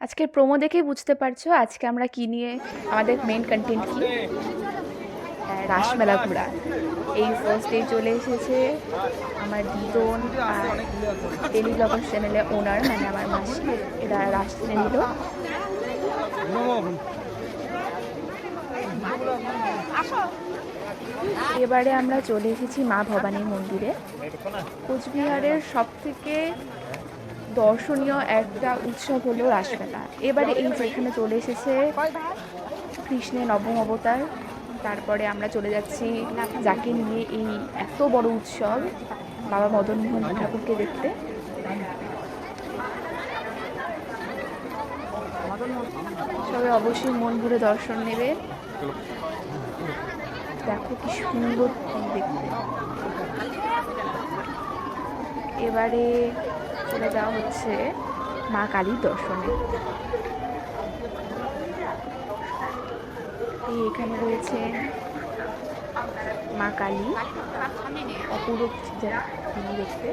আজকের প্রোমো দেখেই বুঝতে পারছ আজকে আমরা কি নিয়ে আমাদের মেন কন্টেন্ট কি? হ্যাঁ, রাসমেলা ঘোরা। এই ফার্স্ট ডে চলে এসেছে আমার দিদন আর টেলি ব্লগার চ্যানেলের ওনার মানে আমার মাসি। এরা রাস টেনে নিল। এবারে আমরা চলে এসেছি মা ভবানী মন্দিরে। কোচবিহারের সব থেকে দর্শনীয় একটা উৎসব হলো রাসমেলা। এবারে এই যে এখানে চলে এসেছে কৃষ্ণের নবম অবতার, তারপরে আমরা চলে যাচ্ছি যাকে নিয়ে এই এত বড় উৎসব, বাবা মদন মোহন ঠাকুরকে দেখতে। সবাই অবশ্যই মন ভরে দর্শন নেবে। দেখো কি সুন্দর দেখতে। এবারে চলে যাওয়া হচ্ছে মা কালী দর্শনে। এখানে রয়েছে মা কালী। অপূরূপ যা- দেখতে।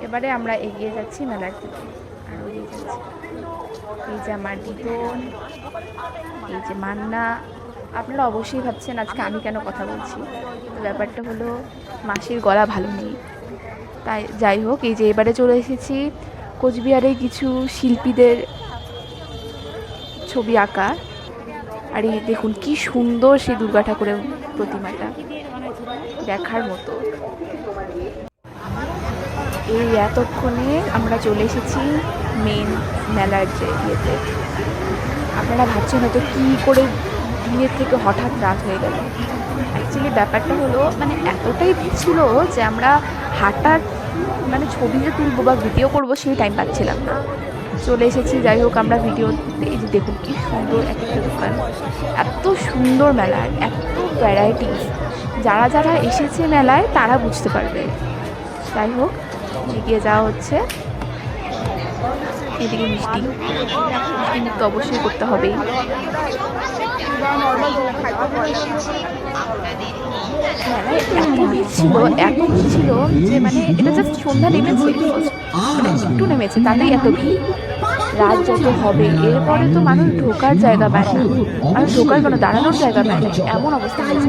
এবারে আমরা এগিয়ে যাচ্ছি মেলার দিকে। আরও এই যে আমার দিদন, এই যে মান্না আপনারা অবশ্যই ভাবছেন আজকে আমি কেন কথা বলছি? তো ব্যাপারটা হলো, মাসির গলা ভালো নেই। তাই যাই হোক, এই যে এবারে চলে এসেছি কোচবিহারে কিছু শিল্পীদের ছবি আঁকা আর এই দেখুন, কি সুন্দর সেই দুর্গা ঠাকুরের প্রতিমাটা। দেখার মতো। এই এতক্ষণে আমরা চলে এসেছি মেন মেলার যে ইয়েতে। আপনারা ভাবছেন হয়তো কী করে দিনের থেকে হঠাৎ রাত হয়ে গেল। অ্যাকচুয়ালি ব্যাপারটা হলো মানে এতটাই ছিল যে আমরা হাঁটার মানে ছবি যে তুলবো বা ভিডিও করব সেই টাইম পাচ্ছিলাম না। চলে এসেছি, যাই হোক আমরা ভিডিও এই যে দেখুন কি সুন্দর এক একটা দোকান। এত সুন্দর মেলার এত ভ্যারাইটিস যারা যারা এসেছে মেলায়, তারা বুঝতে পারবে। যাই হোক, এগিয়ে যাওয়া হচ্ছে। এদিকে মিষ্টি। মিষ্টি তো অবশ্যই করতে হবেই। ছিল এত ছিল যে মানে এটা জাস্ট সন্ধ্যা নেমেছে মানে একটু নেমেছে তাতেই এত ভিড় রাত যত হবে এরপরে তো মানুষ ঢোকার জায়গা পায় না মানুষ ঢোকার কোনো দাঁড়ানোর জায়গা পায় এমন অবস্থা হয়েছে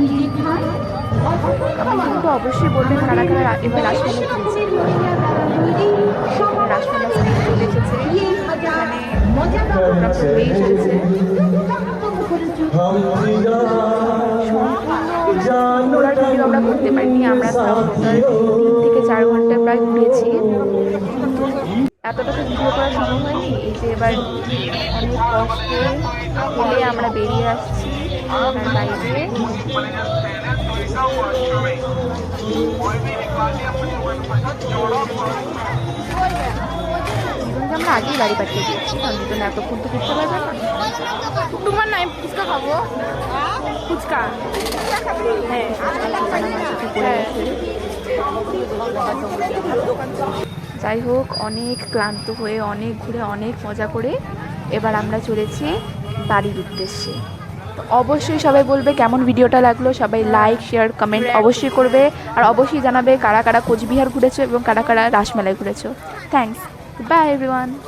আমি কিন্তু অবশ্যই বলবেন কারা কারা এবার রাসমেলা রাসমেলা চলে এসেছে এখানে প্রোগ্রাম হয়ে এসেছে আমরা করতে পারিনি আমরা তিন থেকে চার ঘণ্টা প্রায় ঘুরেছি এতটুকু ভিডিও করা সম্ভব হয়নি এই যে এবার অনেক কষ্টে হেলে আমরা বেরিয়ে আসছি বাইরে জীবনকে আমরা আগেই বাড়ি পাঠিয়ে দিয়েছি। কারণ জীবন এতক্ষণ তো করতে পারবে না। তোমার নাই, ফুচকা খাব। ফুচকা? হ্যাঁ। যাই হোক, অনেক ক্লান্ত হয়ে, অনেক ঘুরে, অনেক মজা করে এবার আমরা চলেছি বাড়ির উদ্দেশ্যে। তো অবশ্যই সবাই বলবে কেমন ভিডিওটা লাগল, সবাই লাইক শেয়ার কমেন্ট অবশ্যই করবে। আর অবশ্যই জানাবে কারা কারা কোচবিহার ঘুরেছো এবং কারা কারা রাসমেলায় ঘুরেছো। Thanks Goodbye, everyone.